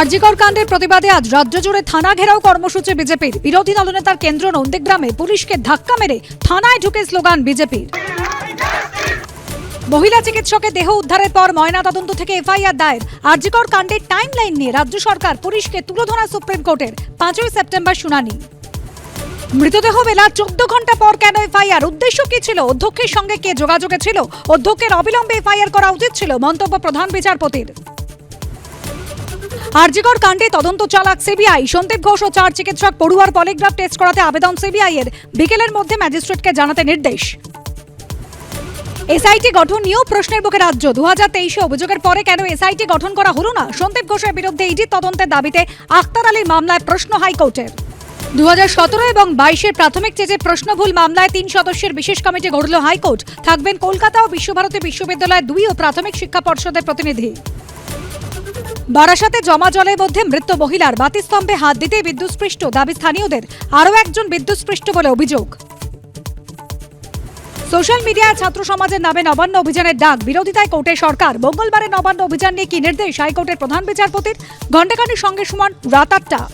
আরজিকর কাণ্ডের প্রতিবাদে আজ রাজ্য জুড়ে থানা ঘেরাও কর্মসূচি বিজেপির। বিরোধী দলনেতার কেন্দ্র নন্দীগ্রামে পুলিশকে ধাক্কা মেরে থানায় ঢুকে স্লোগান বিজেপির। মহিলা চিকিৎসকের দেহ উদ্ধারের পর ময়নাতদন্ত থেকে এফআইআর দায়ের। আরজিকর কাণ্ডের টাইম লাইন নিয়ে রাজ্য সরকার পুলিশকে তুলে ধরা সুপ্রিম কোর্টের পাঁচই সেপ্টেম্বর শুনানি। মৃতদেহ বেলা চোদ্দ ঘণ্টা পর কেন এফআইআর? উদ্দেশ্য কি ছিল? অধ্যক্ষের সঙ্গে কে যোগাযোগে ছিল? অধ্যক্ষের অবিলম্বে এফআইআর করা উচিত ছিল? মন্তব্য প্রধান বিচারপতির। আরজিকর কাণ্ডে তদন্ত চালাক সিবিআই। সন্দীপ ঘোষ ও চার চিকিৎসক পড়ুয়ার পলিগ্রাফ টেস্ট করাতে আবেদন সিবিআই এর বিকেলের মধ্যে ম্যাজিস্ট্রেটকে জানাতে নির্দেশ। এসআইটি গঠন নিয়েও প্রশ্নের বুকে রাজ্য। দু হাজার তেইশে অভিযোগের পরে কেন এসআইটি গঠন করা হলো না? সন্দীপ ঘোষের বিরুদ্ধে ইডি তদন্তের দাবিতে আক্তার আলীর মামলায় প্রশ্ন হাইকোর্টের। দু সতেরো এবং বাইশের প্রাথমিক চেজে প্রশ্নভুল মামলায় তিন সদস্যের বিশেষ কমিটি গড়ল হাইকোর্ট। থাকবেন কলকাতা ও বিশ্বভারতী বিশ্ববিদ্যালয়ের দুই ও প্রাথমিক শিক্ষা পর্ষদের প্রতিনিধি। বারাসাতে জমা জলের মধ্যে মৃত মহিলার বাতিস্তম্ভে হাত দিতে বিদ্যুৎস্পৃষ্ট দাবি স্থানীয়দের। আরও একজন বিদ্যুৎস্পৃষ্ট বলে অভিযোগ। সোশ্যাল মিডিয়ায় ছাত্র সমাজের নামে নবান্ন অভিযানের ডাক। বিরোধিতায় কোর্টে সরকার। মঙ্গলবারে নবান্ন অভিযান নিয়ে কি নির্দেশ? হাইকোর্টের প্রধান বিচারপতির ঘণ্টাখানির সঙ্গে সমান রাত আটটা।